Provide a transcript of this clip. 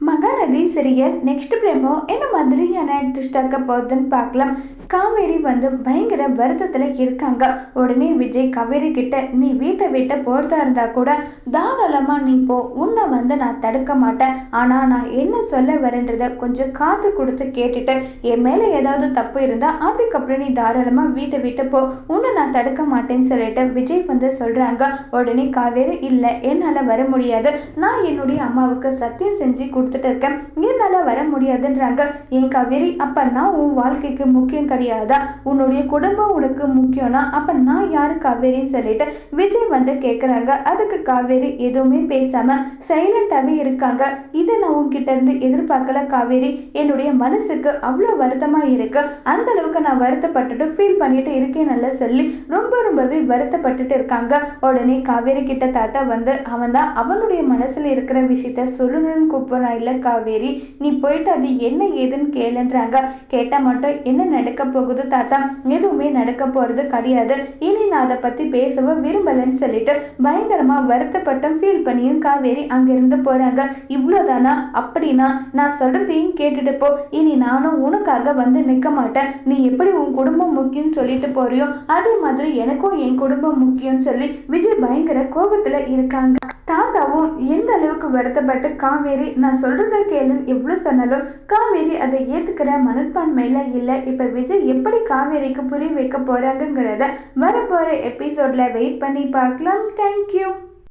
más Mahanadi serial next பிரேமோ என்ன மாதிரியான twist ஆக்க போகுதுன்னு பார்க்கலாம். காவேரி வந்து பயங்கர வருத்தத்தில் இருக்காங்க. உடனே விஜய் காவேரி கிட்ட நீ வீட்டை விட்டு போகிறதா இருந்தால் கூட தாராளமாக நீ போ. உன்னை வந்து நான் தடுக்க மாட்டேன். ஆனால் நான் என்ன சொல்ல வரேன்றதை கொஞ்சம் காத்து கொடுத்து கேட்டுட்டு என் மேலே ஏதாவது தப்பு இருந்தால் அதுக்கப்புறம் நீ தாராளமாக வீட்டை விட்டு போ. உன்னை நான் தடுக்க மாட்டேன்னு சொல்லிட்டு விஜய் வந்து சொல்கிறாங்க உடனே காவேரி இல்லை என்னால் வர முடியாது. நான் என்னுடைய அம்மாவுக்கு சத்தியம் செஞ்சு கொடுத்துட்டு இருக்கேன். என்னால் வர முடியாதுன்றாங்க. என் காவேரி அப்போ நான் உன் வாழ்க்கைக்கு முக்கியம் கிடையாதா? உன்னுடைய குடும்பம் உனக்கு முக்கியம்னா அப்போ நான் யார் காவேரின்னு சொல்லிட்டு விஜய் வந்து கேட்குறாங்க அதுக்கு காவேரி எதுவுமே பேசாமல் சைலண்டாகவே இருக்காங்க. இதை நான் உன்கிட்ட இருந்து எதிர்பார்க்கல காவேரி. என்னுடைய மனசுக்கு அவ்வளோ வருத்தமாக இருக்கு. அந்த அளவுக்கு நான் வருத்தப்பட்டுட்டு ஃபீல் பண்ணிட்டு இருக்கேன் நல்லா சொல்லி ரொம்ப ரொம்பவே வருத்தப்பட்டுட்டு இருக்காங்க. உடனே காவேரி கிட்ட தாத்தா வந்து அவன் தான் அவனுடைய மனசுல இருக்கிற விஷயத்த சொல்லணும்னு கூப்பிட்றான் இல்லை காவேரி நீ போயிட்டு அது என்ன ஏதுன்னு கேளுன்றாங்க. கேட்டால் மட்டும் என்ன நடக்க போகுது தாத்தா? எதுவுமே நடக்க போகிறது கிடையாது. இனி நான் அதை பற்றி பேசவோ விரும்பலைன்னு சொல்லிட்டு பயங்கரமாக வருத்தப்பட்டும் ஃபீல் பண்ணியும் காவேரி அங்கேருந்து போகிறாங்க இவ்வளோதானா அப்படின்னா நான் சொல்கிறதையும் கேட்டுட்டு போ. இனி நானும் உனக்காக வந்து நிற்க மாட்டேன். நீ எப்படி உன் குடும்பம் முக்கியம்னு சொல்லிட்டு போறியோ அதே மாதிரி எனக்கும் என் குடும்பம் முக்கியம்னு சொல்லி விஜய் பயங்கர கோபத்தில் இருக்காங்க. தாத்தாவும் எந்த அளவுக்கு வருத்தப்பட்டு காவேரி நான் சொல்றத கேளுன்னு எவ்வளோ சொன்னாலும் காவேரி அதை ஏற்றுக்கிற மனப்பான்மையில் இல்லை. இப்போ விஜய் எப்படி காவேரிக்கு புரிய வைக்க போகிறாங்கங்கிறத வரப்போகிற எபிசோட்ல வெயிட் பண்ணி பார்க்கலாம். தேங்க்யூ